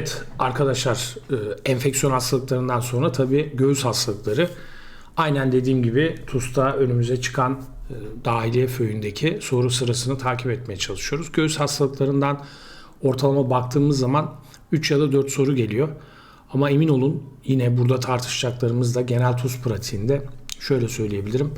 Evet arkadaşlar e, enfeksiyon hastalıklarından sonra tabii göğüs hastalıkları aynen dediğim gibi TUS'ta önümüze çıkan e, dahiliye föyündeki soru sırasını takip etmeye çalışıyoruz. Göğüs hastalıklarından ortalama baktığımız zaman 3 ya da 4 soru geliyor. Ama emin olun yine burada tartışacaklarımız da genel TUS pratiğinde şöyle söyleyebilirim.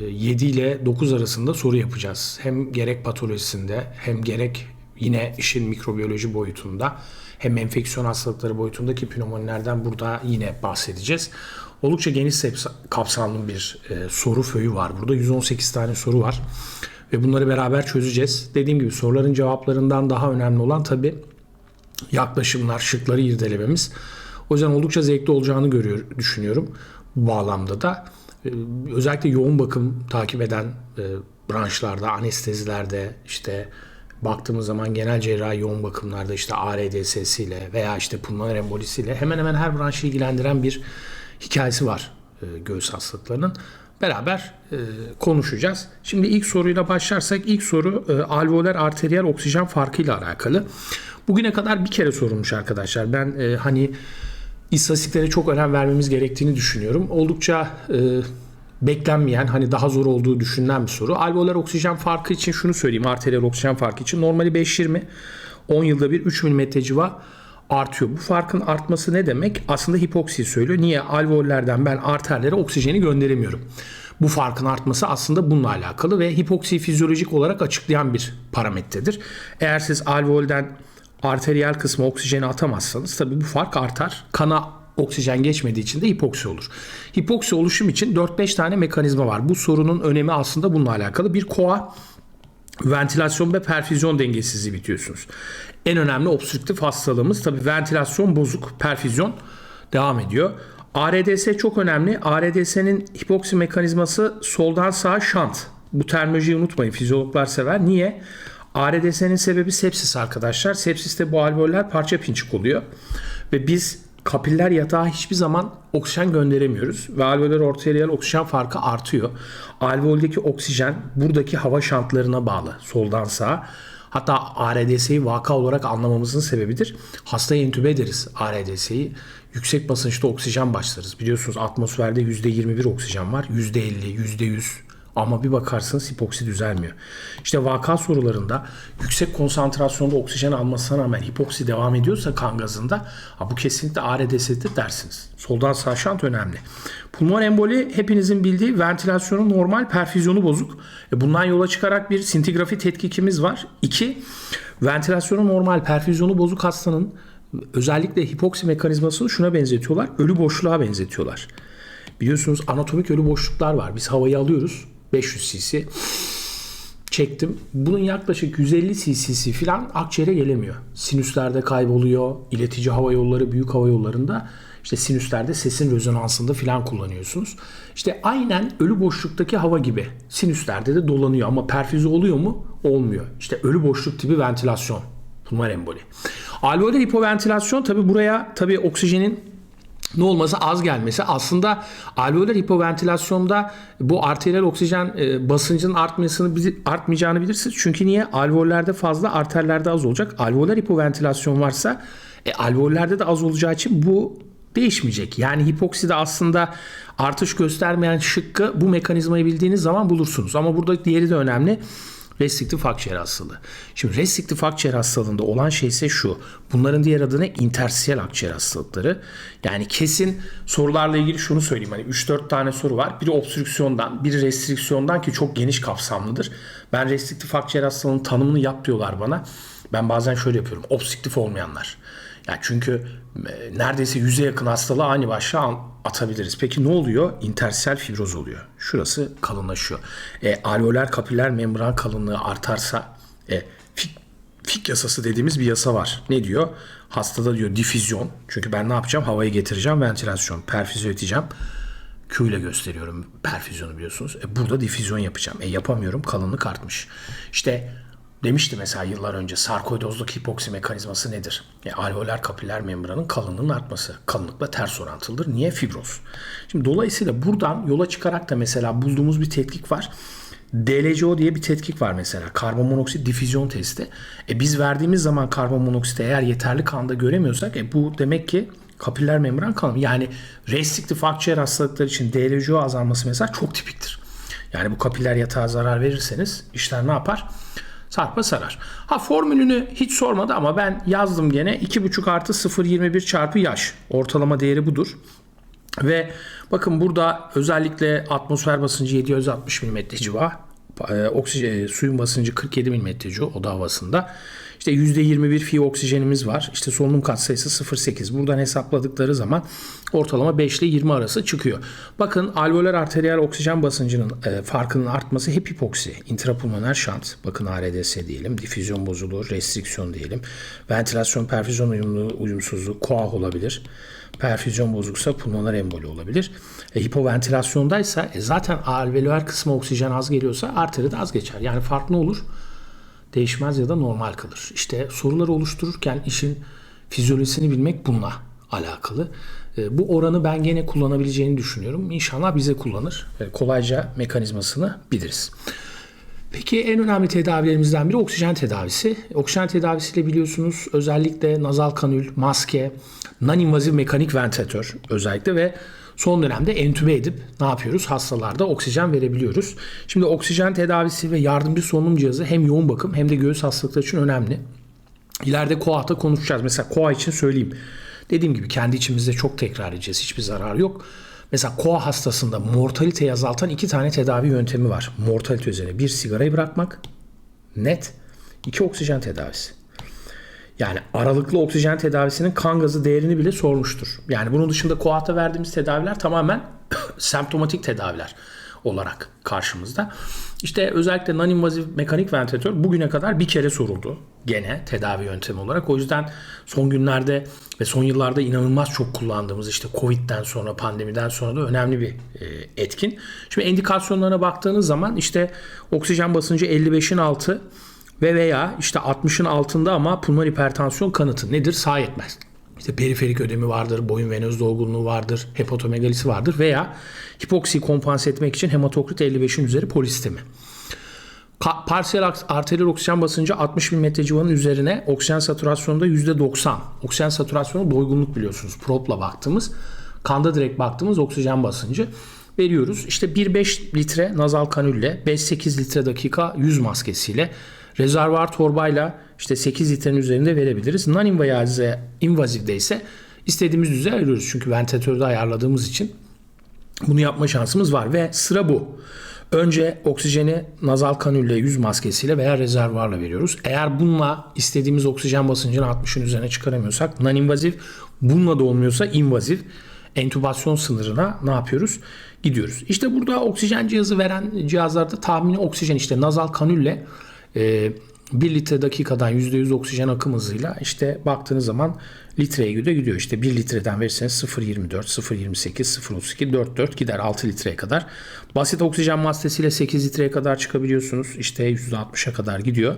e, 7 ile 9 arasında soru yapacağız. Hem gerek patolojisinde hem gerek yine işin mikrobiyoloji boyutunda hem enfeksiyon hastalıkları boyutundaki pneumonilerden burada yine bahsedeceğiz. Oldukça geniş kapsamlı bir e, soru föyü var burada. 118 tane soru var ve bunları beraber çözeceğiz. Dediğim gibi soruların cevaplarından daha önemli olan tabii yaklaşımlar, şıkları irdelememiz. O yüzden oldukça zevkli olacağını görüyor, düşünüyorum bu bağlamda da. Ee, Özellikle yoğun bakım takip eden e, branşlarda, anestezilerde işte baktığımız zaman genel cerrahi yoğun bakımlarda işte ARDS'siyle veya işte pulmoner embolisiyle hemen hemen her branşı ilgilendiren bir hikayesi var e, göğüs hastalıklarının. Beraber e, konuşacağız. Şimdi ilk soruyla başlarsak ilk soru e, alveoler arteriyel oksijen farkıyla alakalı. Bugüne kadar bir kere sorulmuş arkadaşlar. Ben e, hani istatistiklere çok önem vermemiz gerektiğini düşünüyorum. Oldukça e, beklenmeyen hani daha zor olduğu düşünülen bir soru. Alveoler oksijen farkı için şunu söyleyeyim arteriyel oksijen farkı için normali 5-20 10 yılda bir 3 mm civa artıyor. Bu farkın artması ne demek? Aslında hipoksiyi söylüyor. Niye? Alveollerden ben arterlere oksijeni gönderemiyorum. Bu farkın artması aslında bununla alakalı ve hipoksiyi fizyolojik olarak açıklayan bir parametredir. Eğer siz alveolden arteriyel kısmı oksijeni atamazsanız tabii bu fark artar. Kana oksijen geçmediği için de hipoksi olur. Hipoksi oluşum için 4-5 tane mekanizma var. Bu sorunun önemi aslında bununla alakalı. Bir koa ventilasyon ve perfüzyon dengesizliği bitiyorsunuz. En önemli obstrüktif hastalığımız tabii ventilasyon bozuk, perfüzyon devam ediyor. ARDS çok önemli. ARDS'nin hipoksi mekanizması soldan sağa şant. Bu terminolojiyi unutmayın. Fizyologlar sever. Niye? ARDS'nin sebebi sepsis arkadaşlar. Sepsiste bu alveoller parça pinçik oluyor. Ve biz kapiller yatağa hiçbir zaman oksijen gönderemiyoruz. Ve alveoler arteriyel oksijen farkı artıyor. Alveoldeki oksijen buradaki hava şantlarına bağlı. Soldan sağa. Hatta ARDS'yi vaka olarak anlamamızın sebebidir. Hastaya entübe ederiz ARDS'yi. Yüksek basınçta oksijen başlarız. Biliyorsunuz atmosferde %21 oksijen var. %50, %100 ama bir bakarsınız hipoksi düzelmiyor. İşte vaka sorularında yüksek konsantrasyonda oksijen almasına rağmen hipoksi devam ediyorsa kan gazında ha bu kesinlikle ARDS'dir dersiniz. Soldan sağ şant önemli. Pulmon emboli hepinizin bildiği ventilasyonu normal, perfüzyonu bozuk. E bundan yola çıkarak bir sintigrafi tetkikimiz var. İki, ventilasyonu normal, perfüzyonu bozuk hastanın özellikle hipoksi mekanizmasını şuna benzetiyorlar. Ölü boşluğa benzetiyorlar. Biliyorsunuz anatomik ölü boşluklar var. Biz havayı alıyoruz. 500 cc çektim. Bunun yaklaşık 150 cc'si falan akciğere gelemiyor. Sinüslerde kayboluyor. İletici hava yolları, büyük hava yollarında işte sinüslerde sesin rezonansında falan kullanıyorsunuz. İşte aynen ölü boşluktaki hava gibi. Sinüslerde de dolanıyor ama perfüze oluyor mu? Olmuyor. İşte ölü boşluk tipi ventilasyon. Pulmoner emboli. Alveoler hipoventilasyon tabi buraya tabi oksijenin ne olması az gelmesi aslında alveoler hipoventilasyonda bu arteriyel oksijen e, basıncının artmasını artmayacağını bilirsiniz. Çünkü niye? Alveollerde fazla, arterlerde az olacak. Alveoler hipoventilasyon varsa e, alveollerde de az olacağı için bu değişmeyecek. Yani hipokside aslında artış göstermeyen şıkkı bu mekanizmayı bildiğiniz zaman bulursunuz. Ama burada diğeri de önemli. Restriktif akciğer hastalığı. Şimdi restriktif akciğer hastalığında olan şey ise şu. Bunların diğer adı ne? Intersiyel akciğer hastalıkları. Yani kesin sorularla ilgili şunu söyleyeyim. Hani 3-4 tane soru var. Biri obstrüksiyondan, biri restriksiyondan ki çok geniş kapsamlıdır. Ben restriktif akciğer hastalığının tanımını yap diyorlar bana. Ben bazen şöyle yapıyorum. Obstrüktif olmayanlar. Yani çünkü e, neredeyse yüze yakın hastalığı aynı başlığa atabiliriz. Peki ne oluyor? İntersiyel fibroz oluyor. Şurası kalınlaşıyor. E, alveoler kapiller membran kalınlığı artarsa e, fik, fik yasası dediğimiz bir yasa var. Ne diyor? Hastada diyor difüzyon. Çünkü ben ne yapacağım? Havayı getireceğim. Ventilasyon. Perfüze edeceğim. Q ile gösteriyorum perfüzyonu biliyorsunuz. E, burada difüzyon yapacağım. E, yapamıyorum. Kalınlık artmış. İşte demişti mesela yıllar önce sarkoidozluk hipoksi mekanizması nedir? E, alveoler kapiller membranın kalınlığının artması. Kalınlıkla ters orantılıdır. Niye? Fibroz. Şimdi dolayısıyla buradan yola çıkarak da mesela bulduğumuz bir tetkik var. DLCO diye bir tetkik var mesela. Karbon monoksit difüzyon testi. E biz verdiğimiz zaman karbon monoksiti eğer yeterli kanda göremiyorsak e bu demek ki kapiller membran kanı. Yani restriktif akciğer hastalıkları için DLCO azalması mesela çok tipiktir. Yani bu kapiller yatağa zarar verirseniz işler ne yapar? Sarpa sarar. Ha formülünü hiç sormadı ama ben yazdım gene 2,5 artı 0,21 çarpı yaş. Ortalama değeri budur. Ve bakın burada özellikle atmosfer basıncı 760 mm civa, e, oksijen, suyun basıncı 47 mm civa oda havasında. İşte %21 fi oksijenimiz var. İşte solunum katsayısı 0.8. Buradan hesapladıkları zaman ortalama 5 ile 20 arası çıkıyor. Bakın alveolar arteriyel oksijen basıncının e, farkının artması hep hipoksi. Intrapulmoner şant. Bakın ARDS diyelim. Difüzyon bozuluğu, restriksiyon diyelim. Ventilasyon perfüzyon uyumlu, uyumsuzluğu, koah olabilir. Perfüzyon bozuksa pulmoner emboli olabilir. E, hipoventilasyondaysa e, zaten alveolar kısmı oksijen az geliyorsa arteri de az geçer. Yani fark ne olur? Değişmez ya da normal kalır. İşte soruları oluştururken işin fizyolojisini bilmek bununla alakalı. E, bu oranı ben gene kullanabileceğini düşünüyorum. İnşallah bize kullanır. Kolayca mekanizmasını biliriz. Peki en önemli tedavilerimizden biri oksijen tedavisi. Oksijen tedavisiyle biliyorsunuz özellikle nazal kanül, maske, non-invaziv mekanik ventilatör özellikle ve son dönemde entübe edip ne yapıyoruz? Hastalarda oksijen verebiliyoruz. Şimdi oksijen tedavisi ve yardımcı solunum cihazı hem yoğun bakım hem de göğüs hastalıkları için önemli. İleride KOAH'ta konuşacağız. Mesela KOAH için söyleyeyim. Dediğim gibi kendi içimizde çok tekrar edeceğiz. Hiçbir zarar yok. Mesela koa hastasında mortaliteyi azaltan iki tane tedavi yöntemi var. Mortalite üzerine bir sigarayı bırakmak net, iki oksijen tedavisi. Yani aralıklı oksijen tedavisinin kan gazı değerini bile sormuştur. Yani bunun dışında koahta verdiğimiz tedaviler tamamen semptomatik tedaviler olarak karşımızda. İşte özellikle non-invaziv mekanik ventilatör bugüne kadar bir kere soruldu gene tedavi yöntemi olarak. O yüzden son günlerde ve son yıllarda inanılmaz çok kullandığımız işte Covid'den sonra pandemiden sonra da önemli bir e, etkin. Şimdi indikasyonlarına baktığınız zaman işte oksijen basıncı 55'in altı ve veya işte 60'ın altında ama pulmoner hipertansiyon kanıtı nedir? Sağ yetmez. İşte periferik ödemi vardır, boyun venöz dolgunluğu vardır, hepatomegalisi vardır veya hipoksiyi kompanse etmek için hematokrit 55'in üzeri polistemi. Ka- parsiyel arteriyel oksijen basıncı 60 mm civanın üzerine oksijen satürasyonunda %90. Oksijen satürasyonu doygunluk biliyorsunuz. Propla baktığımız, kanda direkt baktığımız oksijen basıncı veriyoruz. İşte 1-5 litre nazal kanülle, 5-8 litre dakika yüz maskesiyle rezervuar torbayla işte 8 litrenin üzerinde verebiliriz. Non-invazivde ise istediğimiz düzeye ayırıyoruz. Çünkü ventilatörde ayarladığımız için bunu yapma şansımız var ve sıra bu. Önce oksijeni nazal kanülle yüz maskesiyle veya rezervuarla veriyoruz. Eğer bununla istediğimiz oksijen basıncını 60'ın üzerine çıkaramıyorsak non-invaziv, bununla da olmuyorsa invaziv entübasyon sınırına ne yapıyoruz? Gidiyoruz. İşte burada oksijen cihazı veren cihazlarda tahmini oksijen işte nazal kanülle e, ee, 1 litre dakikadan %100 oksijen akım hızıyla işte baktığınız zaman litreye göre gidiyor. İşte 1 litreden verirseniz 0.24, 0.28, 0.32, 4.4 gider 6 litreye kadar. Basit oksijen maskesiyle 8 litreye kadar çıkabiliyorsunuz. İşte %60'a kadar gidiyor.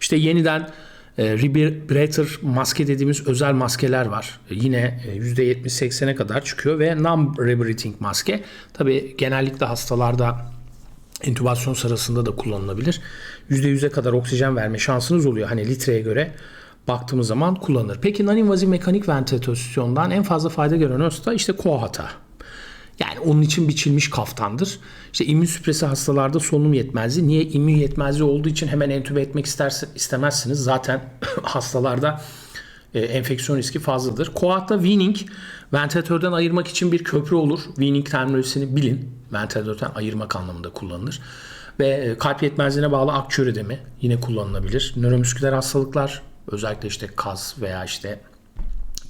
İşte yeniden e, Rebreather maske dediğimiz özel maskeler var. E, yine %70-80'e kadar çıkıyor ve non-rebreathing maske. Tabi genellikle hastalarda entübasyon sırasında da kullanılabilir. %100'e kadar oksijen verme şansınız oluyor. Hani litreye göre baktığımız zaman kullanılır. Peki non-invaziv mekanik ventilasyondan en fazla fayda gören hasta işte koahata. Yani onun için biçilmiş kaftandır. İşte immün süpresi hastalarda solunum yetmezliği. Niye? İmmün yetmezliği olduğu için hemen entübe etmek isterse, istemezsiniz. Zaten hastalarda e, enfeksiyon riski fazladır. Koahta weaning ventilatörden ayırmak için bir köprü olur. Weaning terminolojisini bilin. Ventilatörden ayırmak anlamında kullanılır. Ve e, kalp yetmezliğine bağlı akciğer ödemi yine kullanılabilir. Nöromüsküler hastalıklar özellikle işte kaz veya işte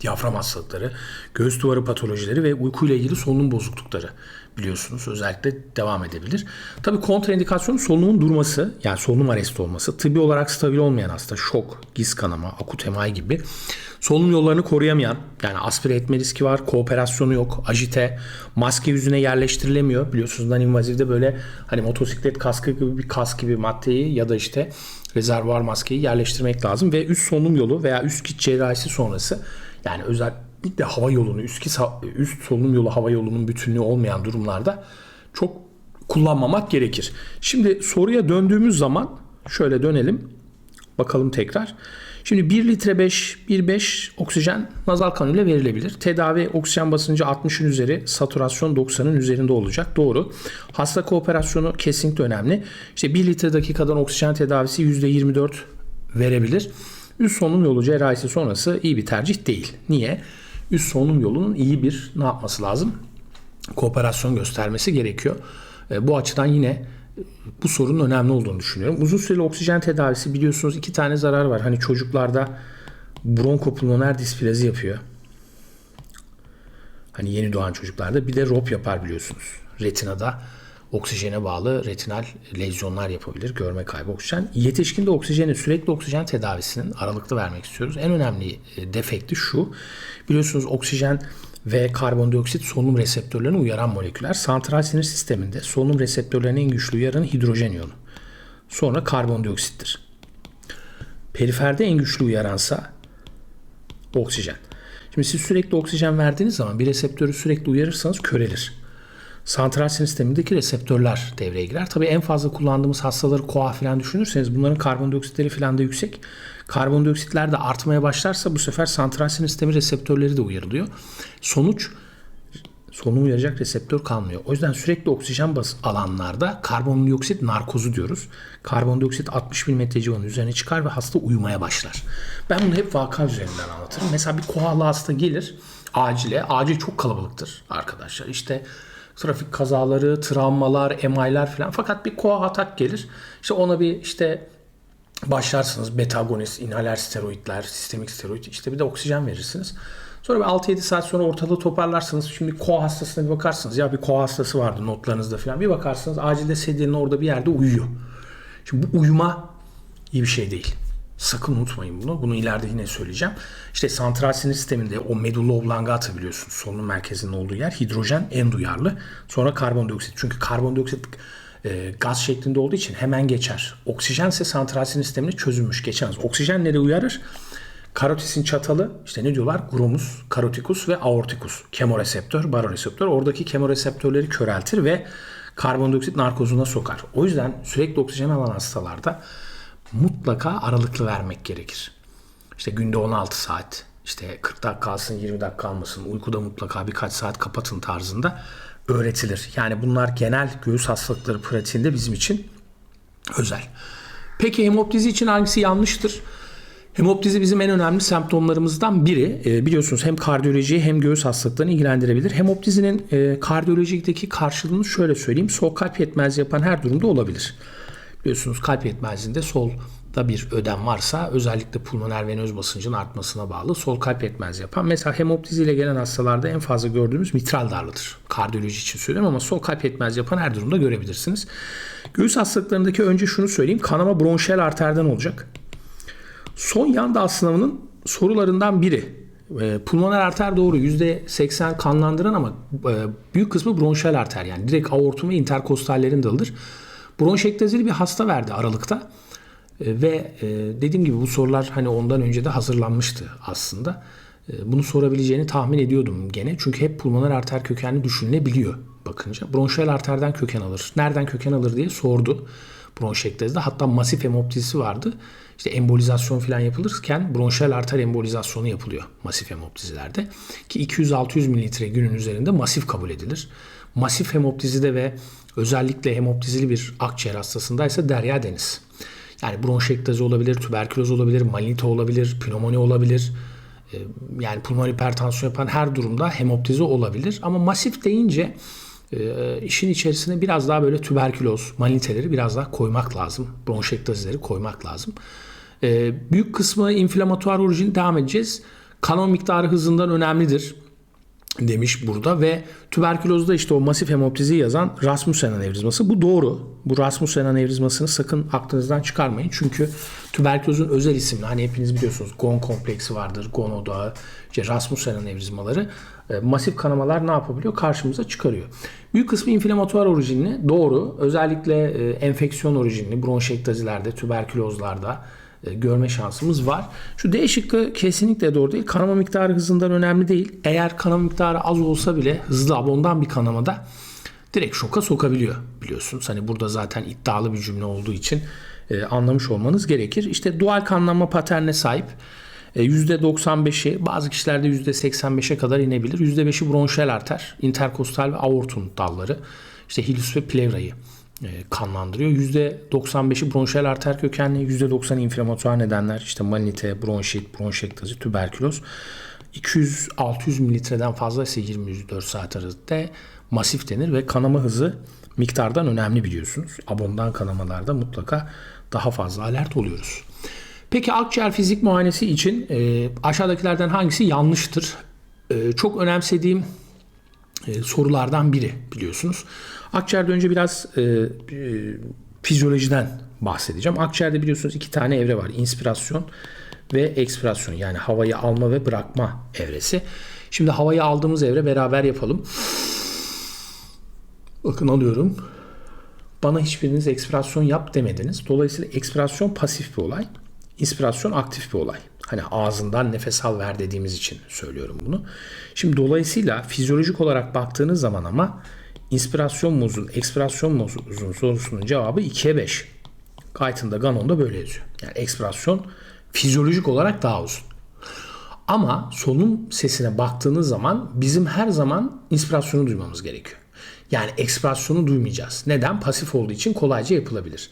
diyafram hastalıkları, göğüs duvarı patolojileri ve uykuyla ilgili solunum bozuklukları biliyorsunuz özellikle devam edebilir. Tabi kontraindikasyon solunumun durması yani solunum arresti olması tıbbi olarak stabil olmayan hasta şok, giz kanama, akut MI gibi solunum yollarını koruyamayan yani aspire etme riski var, kooperasyonu yok, ajite, maske yüzüne yerleştirilemiyor. Biliyorsunuz non invazivde böyle hani motosiklet kaskı gibi bir kask gibi maddeyi ya da işte rezervuar maskeyi yerleştirmek lazım ve üst solunum yolu veya üst kit cerrahisi sonrası yani özellikle hava yolunu, üst, üst solunum yolu hava yolunun bütünlüğü olmayan durumlarda çok kullanmamak gerekir. Şimdi soruya döndüğümüz zaman şöyle dönelim. Bakalım tekrar. Şimdi 1 litre 5, 1,5 oksijen nazal kanıyla verilebilir. Tedavi oksijen basıncı 60'ın üzeri, saturasyon 90'ın üzerinde olacak. Doğru. Hasta kooperasyonu kesinlikle önemli. İşte 1 litre dakikadan oksijen tedavisi %24 verebilir. Üst solunum yolu cerrahisi sonrası iyi bir tercih değil. Niye? Üst solunum yolunun iyi bir ne yapması lazım? Kooperasyon göstermesi gerekiyor. E, bu açıdan yine e, bu sorunun önemli olduğunu düşünüyorum. Uzun süreli oksijen tedavisi biliyorsunuz iki tane zarar var. Hani çocuklarda bronkopulmoner displazi yapıyor. Hani yeni doğan çocuklarda bir de ROP yapar biliyorsunuz. Retinada oksijene bağlı retinal lezyonlar yapabilir. Görme kaybı oksijen. Yetişkinde oksijeni sürekli oksijen tedavisinin aralıklı vermek istiyoruz. En önemli e, defekti şu. Biliyorsunuz oksijen ve karbondioksit solunum reseptörlerini uyaran moleküller. Santral sinir sisteminde solunum reseptörlerinin en güçlü uyaranı hidrojen iyonu. Sonra karbondioksittir. Periferde en güçlü uyaransa oksijen. Şimdi siz sürekli oksijen verdiğiniz zaman bir reseptörü sürekli uyarırsanız körelir. Santral sinir sistemindeki reseptörler devreye girer. Tabii en fazla kullandığımız hastaları koa falan düşünürseniz bunların karbondioksitleri falan da yüksek. Karbondioksitler de artmaya başlarsa bu sefer santral sinir sistemi reseptörleri de uyarılıyor. Sonuç solunum uyaracak reseptör kalmıyor. O yüzden sürekli oksijen bas alanlarda karbondioksit narkozu diyoruz. Karbondioksit 60 mm civarının üzerine çıkar ve hasta uyumaya başlar. Ben bunu hep vaka üzerinden anlatırım. Mesela bir koala hasta gelir acile. Acil çok kalabalıktır arkadaşlar. İşte trafik kazaları, travmalar, emaylar falan. Fakat bir koa atak gelir. İşte ona bir işte başlarsınız betagonist, inhaler steroidler, sistemik steroid işte bir de oksijen verirsiniz. Sonra bir 6-7 saat sonra ortalığı toparlarsınız. Şimdi koa hastasına bir bakarsınız. Ya bir koa hastası vardı notlarınızda falan. Bir bakarsınız acilde sedyenin orada bir yerde uyuyor. Şimdi bu uyuma iyi bir şey değil. Sakın unutmayın bunu. Bunu ileride yine söyleyeceğim. İşte santral sinir sisteminde o medulla oblongata biliyorsunuz solunum merkezinin olduğu yer hidrojen en duyarlı. Sonra karbondioksit. Çünkü karbondioksit e, gaz şeklinde olduğu için hemen geçer. Oksijen ise santral sinir sisteminde çözülmüş geçemez. Oksijen nereye uyarır? Karotisin çatalı işte ne diyorlar? Gromus, karotikus ve aortikus. Kemoreseptör, baroreseptör. Oradaki kemoreseptörleri köreltir ve karbondioksit narkozuna sokar. O yüzden sürekli oksijen alan hastalarda mutlaka aralıklı vermek gerekir. İşte günde 16 saat, işte 40 dakika kalsın, 20 dakika kalmasın, uykuda mutlaka birkaç saat kapatın tarzında öğretilir. Yani bunlar genel göğüs hastalıkları pratiğinde bizim için özel. Peki hemoptizi için hangisi yanlıştır? Hemoptizi bizim en önemli semptomlarımızdan biri. E, biliyorsunuz hem kardiyolojiyi hem göğüs hastalıklarını ilgilendirebilir. Hemoptizinin e, kardiyolojideki karşılığını şöyle söyleyeyim. Sol kalp yetmezliği yapan her durumda olabilir. Biliyorsunuz kalp yetmezliğinde solda bir ödem varsa özellikle pulmoner venöz basıncın artmasına bağlı sol kalp yetmezliği yapan. Mesela hemoptizi ile gelen hastalarda en fazla gördüğümüz mitral darlıdır. Kardiyoloji için söylüyorum ama sol kalp yetmezliği yapan her durumda görebilirsiniz. Göğüs hastalıklarındaki önce şunu söyleyeyim. Kanama bronşiyel arterden olacak. Son yanda sınavının sorularından biri. E, pulmoner arter doğru %80 kanlandıran ama e, büyük kısmı bronşiyel arter yani direkt aortum ve interkostallerin dalıdır. Bronşektazili bir hasta verdi Aralık'ta. E, ve e, dediğim gibi bu sorular hani ondan önce de hazırlanmıştı aslında. E, bunu sorabileceğini tahmin ediyordum gene. Çünkü hep pulmoner arter kökenli düşünülebiliyor bakınca. Bronşiyel arterden köken alır. Nereden köken alır diye sordu bronşektazide. Hatta masif hemoptizisi vardı. İşte embolizasyon falan yapılırken bronşiyel arter embolizasyonu yapılıyor masif hemoptizilerde. Ki 200-600 mililitre günün üzerinde masif kabul edilir. Masif hemoptizide ve özellikle hemoptizili bir akciğer hastasındaysa derya deniz. Yani bronşektazi olabilir, tüberküloz olabilir, malinite olabilir, pnömoni olabilir. Ee, yani pulmoner hipertansiyon yapan her durumda hemoptizi olabilir. Ama masif deyince e, işin içerisine biraz daha böyle tüberküloz, maliniteleri biraz daha koymak lazım. Bronşektazileri koymak lazım. Ee, büyük kısmı inflamatuar orijini devam edeceğiz. Kanon miktarı hızından önemlidir demiş burada ve tüberkülozda işte o masif hemoptizi yazan Rasmussen anevrizması. Bu doğru. Bu Rasmussen anevrizmasını sakın aklınızdan çıkarmayın. Çünkü tüberkülozun özel isimli hani hepiniz biliyorsunuz GON kompleksi vardır, GON odağı, işte Rasmussen anevrizmaları e, masif kanamalar ne yapabiliyor? Karşımıza çıkarıyor. Büyük kısmı inflamatuar orijinli. Doğru. Özellikle e, enfeksiyon orijinli bronşektazilerde, tüberkülozlarda, görme şansımız var. Şu D şıkkı kesinlikle doğru değil. Kanama miktarı hızından önemli değil. Eğer kanama miktarı az olsa bile hızlı abondan bir kanamada direkt şoka sokabiliyor biliyorsunuz. Hani burada zaten iddialı bir cümle olduğu için e, anlamış olmanız gerekir. İşte dual kanlanma paternine sahip. E, %95'i bazı kişilerde %85'e kadar inebilir. %5'i bronşel arter, interkostal ve aortun dalları. İşte hilus ve plevrayı e, kanlandırıyor. %95'i bronşel arter kökenli, %90'ı inflamatuar nedenler. işte malinite, bronşit, bronşektazi, tüberküloz. 200-600 mililitreden fazla ise 20-24 saat arasında masif denir ve kanama hızı miktardan önemli biliyorsunuz. Abondan kanamalarda mutlaka daha fazla alert oluyoruz. Peki akciğer fizik muayenesi için e, aşağıdakilerden hangisi yanlıştır? E, çok önemsediğim e, sorulardan biri biliyorsunuz. Akciğerde önce biraz e, e, fizyolojiden bahsedeceğim. Akciğerde biliyorsunuz iki tane evre var. İnspirasyon ve ekspirasyon yani havayı alma ve bırakma evresi. Şimdi havayı aldığımız evre beraber yapalım. Bakın alıyorum. Bana hiçbiriniz ekspirasyon yap demediniz. Dolayısıyla ekspirasyon pasif bir olay. İnspirasyon aktif bir olay. Hani ağzından nefes al ver dediğimiz için söylüyorum bunu. Şimdi dolayısıyla fizyolojik olarak baktığınız zaman ama inspirasyon mu uzun, ekspirasyon mu uzun sorusunun cevabı 2'ye 5. Guyton'da Ganon'da böyle yazıyor. Yani ekspirasyon fizyolojik olarak daha uzun. Ama solunum sesine baktığınız zaman bizim her zaman inspirasyonu duymamız gerekiyor. Yani ekspirasyonu duymayacağız. Neden? Pasif olduğu için kolayca yapılabilir.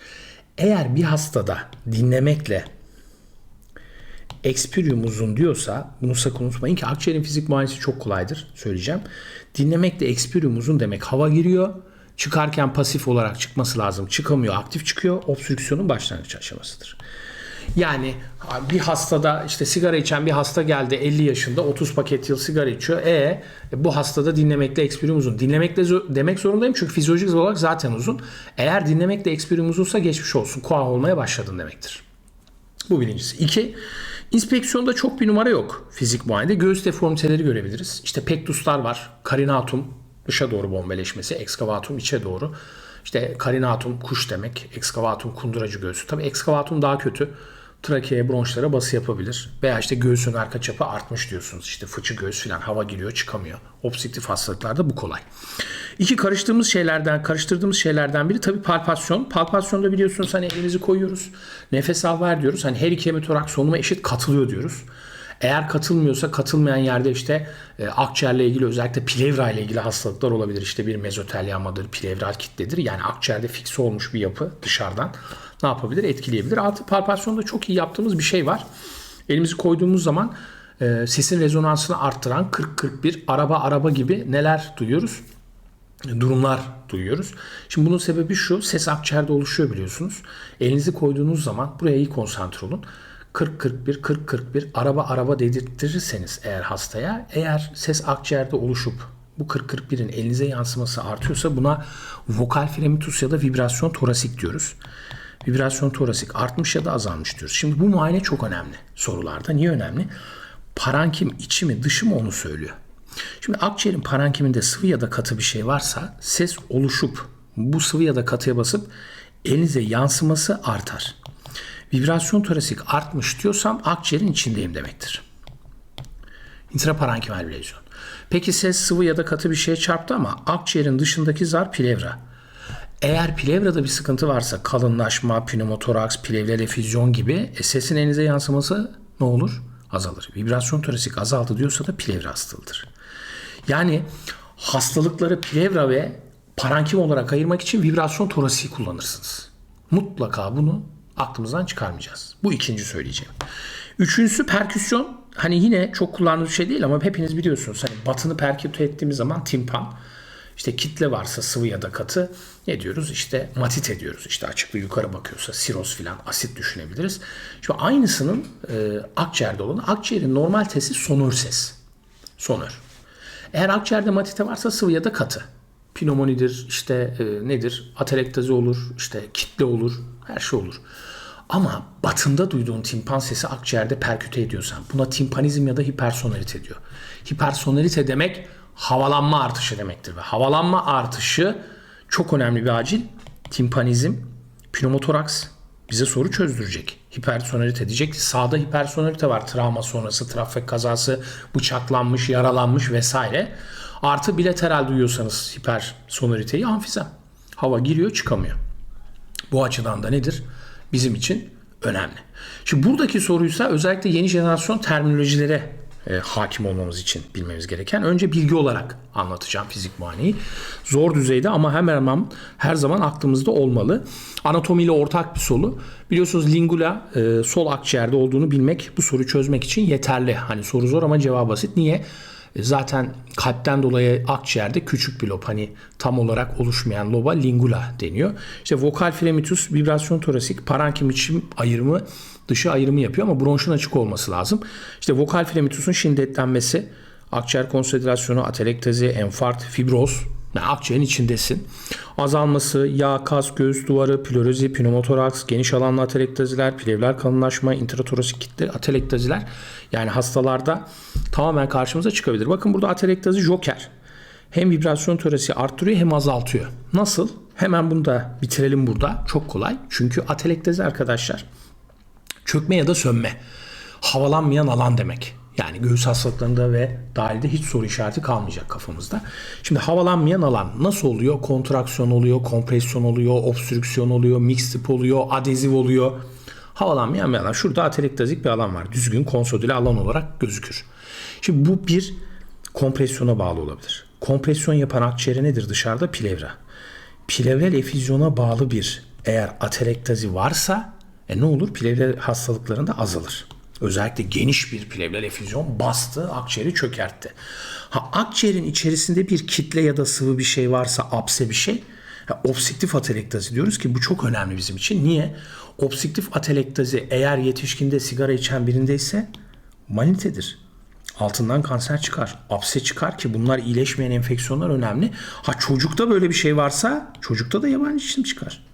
Eğer bir hastada dinlemekle expirium uzun diyorsa bunu sakın unutmayın ki akciğerin fizik muayenesi çok kolaydır söyleyeceğim. Dinlemekle expirium uzun demek hava giriyor. Çıkarken pasif olarak çıkması lazım. Çıkamıyor, aktif çıkıyor. Obstrüksiyonun başlangıç aşamasıdır. Yani bir hastada işte sigara içen bir hasta geldi 50 yaşında 30 paket yıl sigara içiyor. E bu hastada dinlemekle ekspirium uzun. Dinlemekle demek zorundayım çünkü fizyolojik olarak zaten uzun. Eğer dinlemekle ekspirium uzunsa geçmiş olsun. Koah olmaya başladın demektir. Bu birincisi. İki, inspeksiyonda çok bir numara yok fizik muayenede. Göğüs deformiteleri görebiliriz. İşte pektuslar var. Karinatum dışa doğru bombeleşmesi. Ekskavatum içe doğru. İşte karinatum kuş demek. Ekskavatum kunduracı göğsü. Tabii ekskavatum daha kötü trakeye, bronşlara bası yapabilir. Veya işte göğsün arka çapı artmış diyorsunuz. İşte fıçı göğüs falan hava giriyor çıkamıyor. Obstrüktif hastalıklarda bu kolay. İki karıştırdığımız şeylerden, karıştırdığımız şeylerden biri tabii palpasyon. Palpasyonda biliyorsunuz hani elimizi koyuyoruz. Nefes al ver diyoruz. Hani her iki hemitorak solunuma eşit katılıyor diyoruz. Eğer katılmıyorsa katılmayan yerde işte e, akciğerle ilgili özellikle plevra ile ilgili hastalıklar olabilir. İşte bir mezotelyamadır, plevral kitledir. Yani akciğerde fikse olmuş bir yapı dışarıdan ne yapabilir? Etkileyebilir. Altı palpasyonda çok iyi yaptığımız bir şey var. Elimizi koyduğumuz zaman e, sesin rezonansını arttıran 40-41 araba araba gibi neler duyuyoruz? durumlar duyuyoruz. Şimdi bunun sebebi şu. Ses akciğerde oluşuyor biliyorsunuz. Elinizi koyduğunuz zaman buraya iyi konsantre olun. 40-41, 40-41 araba araba dedirtirseniz eğer hastaya eğer ses akciğerde oluşup bu 40-41'in elinize yansıması artıyorsa buna vokal fremitus ya da vibrasyon torasik diyoruz. Vibrasyon torasik artmış ya da azalmış diyoruz. Şimdi bu muayene çok önemli sorularda. Niye önemli? Parankim içi mi dışı mı onu söylüyor. Şimdi akciğerin parankiminde sıvı ya da katı bir şey varsa ses oluşup bu sıvı ya da katıya basıp elinize yansıması artar. Vibrasyon torasik artmış diyorsam akciğerin içindeyim demektir. İntraparankimal lezyon. Peki ses sıvı ya da katı bir şeye çarptı ama akciğerin dışındaki zar plevra. Eğer plevrada bir sıkıntı varsa kalınlaşma, pneumotoraks, plevre refüzyon gibi e, sesin elinize yansıması ne olur? Azalır. Vibrasyon torasik azaldı diyorsa da plevra hastalığıdır. Yani hastalıkları plevra ve parankim olarak ayırmak için vibrasyon torasik kullanırsınız. Mutlaka bunu aklımızdan çıkarmayacağız. Bu ikinci söyleyeceğim. Üçüncüsü perküsyon. Hani yine çok kullandığımız şey değil ama hepiniz biliyorsunuz. Hani batını perküte ettiğimiz zaman timpan. İşte kitle varsa sıvı ya da katı ne diyoruz? İşte matit ediyoruz. İşte açıklığı yukarı bakıyorsa siroz filan asit düşünebiliriz. Şimdi aynısının e, akciğerde olanı akciğerin normal testi sonör ses. Sonör. Eğer akciğerde matite varsa sıvı ya da katı. Pneumonidir, işte e, nedir? Atelektazi olur, işte kitle olur, her şey olur. Ama batında duyduğun timpan sesi akciğerde perküte ediyorsan buna timpanizm ya da hipersonorite diyor. Hipersonorite demek havalanma artışı demektir. Ve havalanma artışı çok önemli bir acil. Timpanizm, pneumotoraks bize soru çözdürecek. Hipersonorite diyecek sağda hipersonorite var. Travma sonrası, trafik kazası, bıçaklanmış, yaralanmış vesaire. Artı bilateral duyuyorsanız hipersonoriteyi amfizem. Hava giriyor çıkamıyor. Bu açıdan da nedir? Bizim için önemli. Şimdi buradaki soruysa özellikle yeni jenerasyon terminolojilere e, hakim olmamız için bilmemiz gereken. Önce bilgi olarak anlatacağım fizik muayeneyi. Zor düzeyde ama hemen hemen her zaman aklımızda olmalı. Anatomiyle ortak bir soru. Biliyorsunuz lingula e, sol akciğerde olduğunu bilmek bu soruyu çözmek için yeterli. Hani soru zor ama cevabı basit. Niye? E, Zaten kalpten dolayı akciğerde küçük bir lob hani tam olarak oluşmayan loba lingula deniyor. İşte vokal fremitus, vibrasyon torasik, parenkim içim ayrımı, dışı ayrımı yapıyor ama bronşun açık olması lazım. İşte vokal fremitusun şiddetlenmesi, akciğer konsantrasyonu, atelektazi, enfarkt, fibroz, yani akciğerin içindesin. Azalması, yağ, kas, göğüs duvarı, pleurozi, pneumotoraks, geniş alanlı atelektaziler, plevler kalınlaşma, intratorasik kitle atelektaziler. Yani hastalarda tamamen karşımıza çıkabilir. Bakın burada atelektazi joker. Hem vibrasyon torası arttırıyor hem azaltıyor. Nasıl? Hemen bunu da bitirelim burada. Çok kolay. Çünkü atelektazi arkadaşlar çökme ya da sönme. Havalanmayan alan demek. Yani göğüs hastalıklarında ve dahilde hiç soru işareti kalmayacak kafamızda. Şimdi havalanmayan alan nasıl oluyor? Kontraksiyon oluyor, kompresyon oluyor, obstrüksiyon oluyor, mix tip oluyor, adeziv oluyor. Havalanmayan bir alan. Şurada atelektazik bir alan var. Düzgün konsolideli alan olarak gözükür. Şimdi bu bir kompresyona bağlı olabilir. Kompresyon yapan akciğere nedir dışarıda? Plevra. Plevrel efüzyona bağlı bir eğer atelektazi varsa e ne olur? Plevre hastalıklarında azalır. Özellikle geniş bir plevral efüzyon bastı, akciğeri çökertti. Ha akciğerin içerisinde bir kitle ya da sıvı bir şey varsa, apse bir şey, ha, obstrüktif atelektazi diyoruz ki bu çok önemli bizim için. Niye? Obstrüktif atelektazi eğer yetişkinde sigara içen birindeyse manitedir. Altından kanser çıkar, apse çıkar ki bunlar iyileşmeyen enfeksiyonlar önemli. Ha çocukta böyle bir şey varsa çocukta da yabancı cisim çıkar.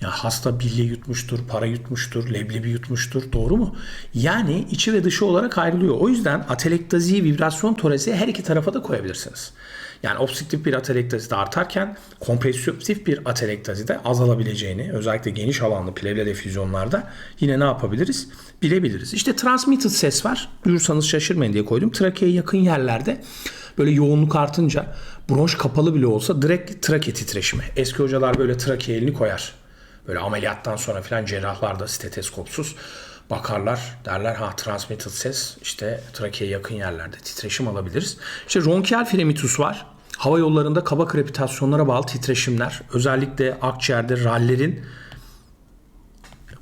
Ya hasta bilye yutmuştur, para yutmuştur, leblebi yutmuştur. Doğru mu? Yani içi ve dışı olarak ayrılıyor. O yüzden atelektaziyi, vibrasyon torezi her iki tarafa da koyabilirsiniz. Yani obstrüktif bir atelektazi de artarken kompresif bir atelektazi de azalabileceğini özellikle geniş alanlı plevral efüzyonlarda yine ne yapabiliriz? Bilebiliriz. İşte transmitted ses var. Duyursanız şaşırmayın diye koydum. Trakeye yakın yerlerde böyle yoğunluk artınca bronş kapalı bile olsa direkt trake titreşimi. Eski hocalar böyle trakeye elini koyar. Böyle ameliyattan sonra filan cerrahlarda steteskopsuz bakarlar derler ha transmitted ses işte trakeye yakın yerlerde titreşim alabiliriz. İşte ronkial fremitus var. Hava yollarında kaba krepitasyonlara bağlı titreşimler özellikle akciğerde rallerin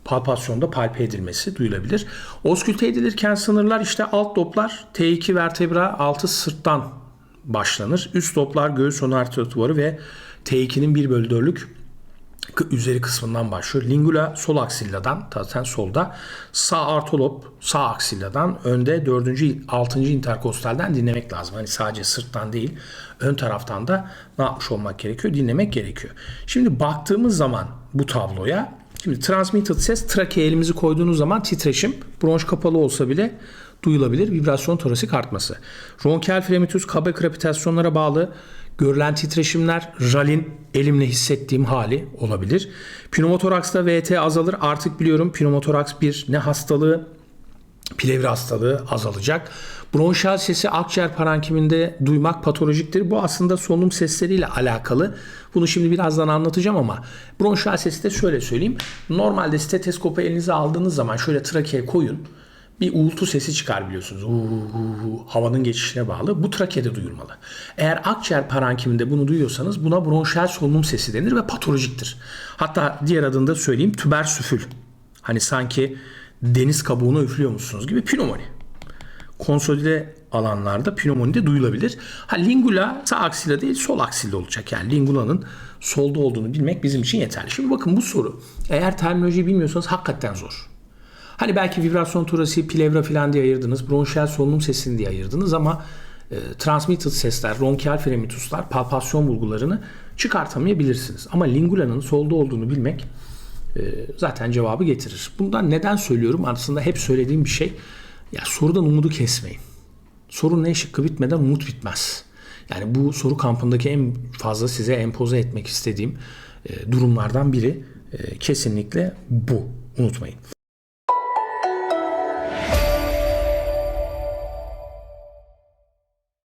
palpasyonda palpe edilmesi duyulabilir. Oskülte edilirken sınırlar işte alt loblar T2 vertebra altı sırttan başlanır. Üst loblar göğüs onartı duvarı ve T2'nin 1 bölü 4'lük üzeri kısmından başlıyor. Lingula sol aksilladan zaten solda. Sağ artolob sağ aksilladan önde 4. 6. interkostalden dinlemek lazım. Hani sadece sırttan değil ön taraftan da ne yapmış olmak gerekiyor? Dinlemek gerekiyor. Şimdi baktığımız zaman bu tabloya şimdi transmitted ses trakeye elimizi koyduğunuz zaman titreşim bronş kapalı olsa bile duyulabilir. Vibrasyon torasik artması. Ronkial fremitus kaba krepitasyonlara bağlı görülen titreşimler ralin elimle hissettiğim hali olabilir. Pneumotoraks'ta VT azalır. Artık biliyorum pneumotoraks bir ne hastalığı plevri hastalığı azalacak. Bronşal sesi akciğer parankiminde duymak patolojiktir. Bu aslında solunum sesleriyle alakalı. Bunu şimdi birazdan anlatacağım ama bronşal sesi de şöyle söyleyeyim. Normalde stetoskopu elinize aldığınız zaman şöyle trakeye koyun bir uğultu sesi çıkar biliyorsunuz. Uuu, havanın geçişine bağlı. Bu trakeede duyulmalı. Eğer akciğer parankiminde bunu duyuyorsanız buna bronşal solunum sesi denir ve patolojiktir. Hatta diğer adını da söyleyeyim tübersüfül. Hani sanki deniz kabuğunu üflüyormuşsunuz gibi pnömoni. Konsolide alanlarda pnömoni de duyulabilir. Ha lingula sağ aksilla değil sol aksilla olacak. Yani lingulanın solda olduğunu bilmek bizim için yeterli. Şimdi bakın bu soru eğer terminolojiyi bilmiyorsanız hakikaten zor. Hani belki vibrasyon turası, plevra falan diye ayırdınız, bronşiyel solunum sesini diye ayırdınız ama e, transmitted sesler, ronkial fremituslar, palpasyon bulgularını çıkartamayabilirsiniz. Ama lingulanın solda olduğunu bilmek e, zaten cevabı getirir. Bundan neden söylüyorum? Aslında hep söylediğim bir şey. Ya sorudan umudu kesmeyin. Sorun ne şıkkı bitmeden umut bitmez. Yani bu soru kampındaki en fazla size empoze etmek istediğim e, durumlardan biri e, kesinlikle bu. Unutmayın.